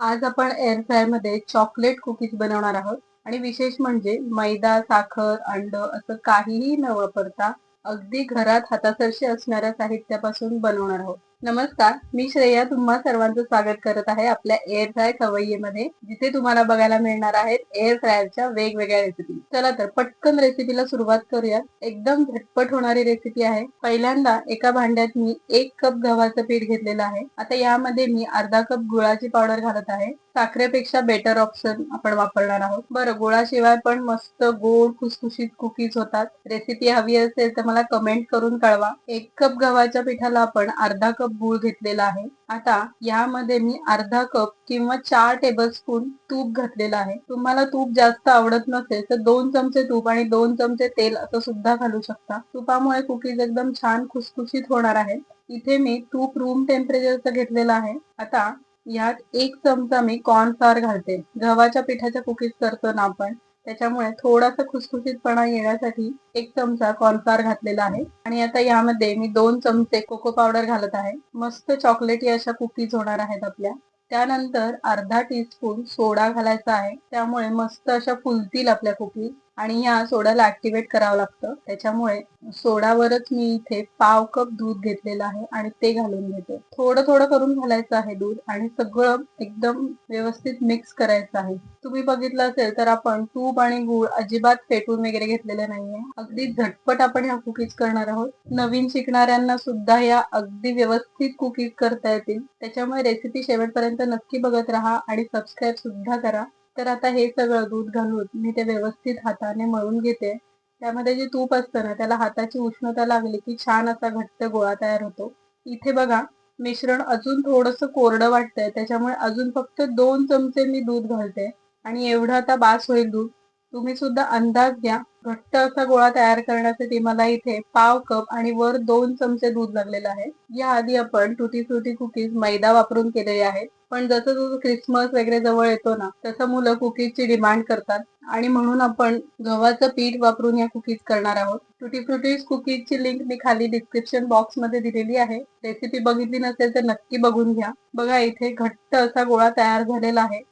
आज आपण air फ्रायमध्ये chocolate cookies बनवणार आहोत. आणि विशेष म्हणजे मैदा साखर अंड असं काहीही न वापरता अगदी घरात हातासरशी असणाऱ्या साहित्यापासून बनवणार आहोत. नमस्कार मी श्रेया तुम्हा सर्वांचं स्वागत करत आहे आपल्या एअर फ्राय खवय्येमध्ये जिथे तुम्हाला बघायला मिळणार आहेत एअर फ्रायरच्या वेगवेगळ्या रेसिपी चला तर पटकन रेसिपीला सुरुवात करूया. एकदम झटपट होणारी रेसिपी आहे. पहिल्यांदा एका भांड्यात मी एक कप गव्हाचं पीठ घेतलेलं आहे. आता यामध्ये मी अर्धा कप गुळाची पावडर घालत आहे. साखरेपेक्षा बेटर ऑप्शन आपण वापरणार आहोत. बरं गुळाशिवाय पण मस्त गोड खुसखुशीत कुकीज होतात. रेसिपी हवी असेल तर मला कमेंट करून कळवा. एक कप गव्हाच्या पिठाला आपण अर्धा कप गूळ घेतलेला आहे. आता यामध्ये मी अर्धा कप किंवा चार टेबलस्पून तूप घातलेलं आहे. तुम्हाला तूप जास्त आवडत नसेल तर दोन चमचे तूप आणि दोन चमचे तेल असं सुद्धा घालू शकता. तुपामुळे कुकीज एकदम छान खुसखुशीत होणार आहे. इथे मी तूप रूम टेम्परेचरचं घेतलेलं आहे. आता यात एक चमचा मी कॉर्नफ्लॉर घालते. गव्हाच्या पिठाच्या कुकीज करतो ना आपण. त्याच्यामुळे थोडासा खुसखुशीतपणा येण्यासाठी एक चमचा कॉर्नफ्लॉर घातलेला आहे. आणि आता यामध्ये मी दोन चमचे कोको पावडर घालत आहे. मस्त चॉकलेटी अशा कुकीज होणार आहेत आपल्या. त्यानंतर अर्धा टीस्पून सोडा घालायचा आहे. त्यामुळे मस्त अशा फुलतील आपल्या कुकीज आणि या सोड्याला ऍक्टिव्हेट करावं लागतं. त्याच्यामुळे सोडावरच मी इथे पाव कप दूध घेतलेलं आहे आणि ते घालून घेते. थोडं थोडं करून घालायचं आहे दूध आणि सगळं एकदम व्यवस्थित मिक्स करायचं आहे. तुम्ही बघितलं असेल तर आपण तूप आणि गूळ अजिबात फेटून वगैरे घेतलेले नाहीये. अगदी झटपट आपण ह्या कुकीज करणार आहोत. नवीन शिकणाऱ्यांना सुद्धा या अगदी व्यवस्थित कुकीज करता येतील. त्याच्यामुळे रेसिपी शेवटपर्यंत नक्की बघत राहा आणि सबस्क्राईब सुद्धा करा. तर आता हे सगळं दूध घालून मी ते व्यवस्थित हाताने मळून घेते. त्यामध्ये जे तूप असतं ना त्याला हाताची उष्णता लागली की छान असा घट्ट गोळा तयार होतो. इथे बघा मिश्रण अजून थोडस कोरडं वाटतंय त्याच्यामुळे अजून फक्त दोन चमचे मी दूध घालते. आणि एवढं आता बास होईल दूध. तुम्ही सुद्धा अंदाज घ्या. घट्ट असा गोळा तयार करण्यासाठी मला इथे पाव कप आणि वर दोन चमचे दूध लागलेलं आहे. या आधी आपण टुटी फ्रुटी कुकीज मैदा वापरून केलेले आहेत. पण जसं जसं क्रिसमस वगैरे जवळ येतो ना तसं मुलं कुकीजची डिमांड करतात. आणि म्हणून आपण गव्हाचं पीठ वापरून या कुकीज करणार आहोत. टुटी फ्रुटीज कुकीजची लिंक मी खाली डिस्क्रिप्शन बॉक्समध्ये दिलेली आहे. रेसिपी बघितली नसेल तर नक्की बघून घ्या. बघा इथे घट्ट असा गोळा तयार झालेला आहे.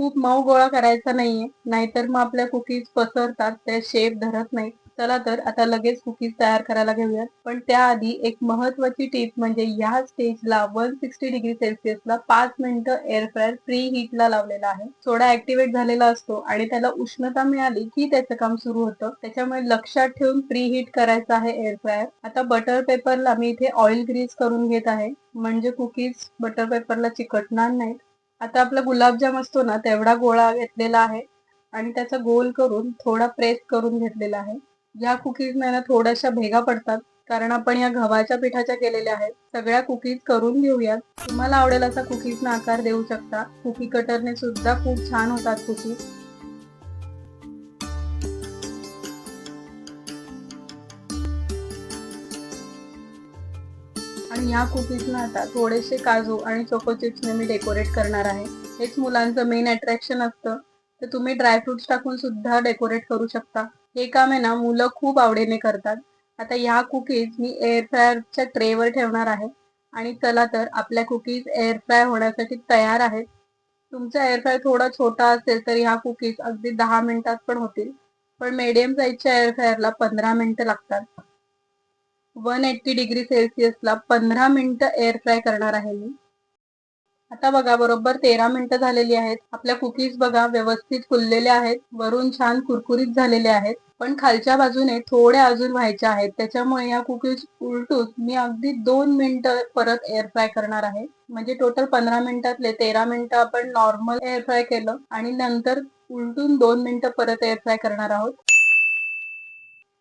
खूप मऊ गोळा करायचा नाहीये. नाहीतर मग आपल्या कुकीज पसरतात ते शेप धरत नाही चला तर आता लगेच कुकीज तयार करायला घेऊयात. पण त्याआधी एक महत्वाची टीप म्हणजे या स्टेजला वन सिक्स्टी डिग्री सेल्सिअसला पाच मिनिटं एअर फ्रायर प्री हीटला लावलेला आहे. सोडा ऍक्टिव्हेट झालेला असतो आणि त्याला उष्णता मिळाली की त्याचं काम सुरू होतं. त्याच्यामुळे लक्षात ठेवून प्री हीट करायचं आहे एअर फ्रायर आता बटर पेपरला मी इथे ऑइल ग्रीस करून घेत आहे. म्हणजे कुकीज बटर पेपरला चिकटणार नाहीत. आता आपला गुलाबजाम असतो ना तेवढा गोळा घेतलेला आहे आणि त्याचा गोल करून थोडा प्रेस करून घेतलेला आहे. या कुकीज ना थोड्याशा भेगा पडतात कारण आपण या गव्हाच्या पिठाच्या केलेल्या आहेत. सगळ्या कुकीज करून घेऊयात. तुम्हाला आवडेल असा कुकीजना आकार देऊ शकता. कुकी कटरने सुद्धा खूप छान होतात कुकीज आणि या कुकीजना आता थोडेसे काजू आणि चोको चिप्सने मी डेकोरेट करणार आहे. हेच मुलांचं मेन अट्रॅक्शन असतं. तर तुम्ही ड्रायफ्रुट्स टाकून सुद्धा डेकोरेट करू शकता. हे काम आहे ना मुलं खूप आवडीने करतात. आता ह्या कुकीज मी एअर फ्रायरच्या ट्रेवर ठेवणार आहे. आणि चला तर आपल्या कुकीज एअर फ्राय होण्यासाठी तयार आहेत. तुमचा एअर फ्राय थोडा छोटा असेल तर ह्या कुकीज अगदी दहा मिनिटात पण होतील. पण मीडियम साईजच्या एअर फ्रायरला पंधरा मिनिटं लागतात. वन एट्टी डिग्री सेल्सिअसला पंधरा मिनिटं एअर फ्राय करणार आहे मी. आता बघा बरोबर तेरा मिनिटं झालेली आहेत. आपल्या कुकीज बघा व्यवस्थित फुललेल्या आहेत. वरून छान कुरकुरीत झालेल्या आहेत. पण खालच्या बाजूने थोड्या अजून व्हायच्या आहेत. त्याच्यामुळे या कुकीज उलटून मी अगदी दोन मिनिटं परत एअर फ्राय करणार आहे. म्हणजे टोटल पंधरा मिनिटातले तेरा मिनिटं आपण नॉर्मल एअर फ्राय केलं आणि नंतर उलटून दोन मिनिटं परत एअर फ्राय करणार आहोत.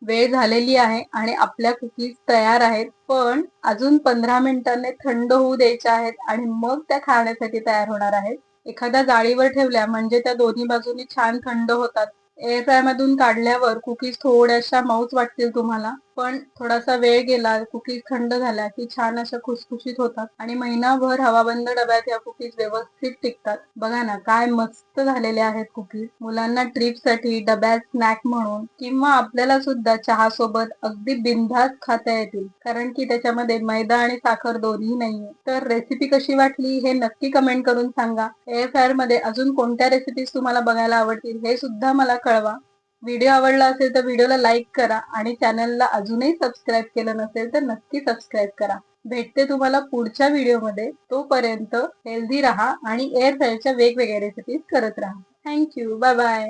वेळ झालेली आहे आणि आपल्या कुकीज तयार आहेत पण अजून पंधरा मिनिटांनी थंड होऊ द्यायच्या आहेत आणि मग त्या खाण्यासाठी तयार होणार आहेत. एखाद्या जाळीवर ठेवल्या म्हणजे त्या दोन्ही बाजूनी छान थंड होतात. एअर फ्राय मधून काढल्यावर कुकीज थोड्याशा मऊच वाटतील तुम्हाला. पण थोडासा वेळ गेला कुकीज थंड झाल्या की छान अशा खुसखुशीत होतात आणि महिनाभर हवाबंद डब्यात या कुकीज व्यवस्थित टिकतात. बघा ना काय मस्त झालेले आहेत कुकीज. मुलांना ट्रिपसाठी डब्यात स्नॅक म्हणून किंवा आपल्याला सुद्धा चहा सोबत अगदी बिनधास्त खाता येतील. कारण की त्याच्यामध्ये मैदा आणि साखर दोन्ही नाहीये. तर रेसिपी कशी वाटली हे नक्की कमेंट करून सांगा. एफ फ्रायरमध्ये अजून कोणत्या रेसिपीज तुम्हाला बघायला आवडतील हे सुद्धा मला कळवा. व्हिडिओ आवडला असेल तर व्हिडिओला लाईक करा आणि चॅनलला अजूनही सबस्क्राईब केलं नसेल तर नक्की सबस्क्राईब करा. भेटते तुम्हाला पुढच्या व्हिडिओमध्ये. तोपर्यंत हेल्दी राहा आणि एअर फ्रायच्या वेगवेगळ्या रेसिपीज करत राहा. Thank you bye bye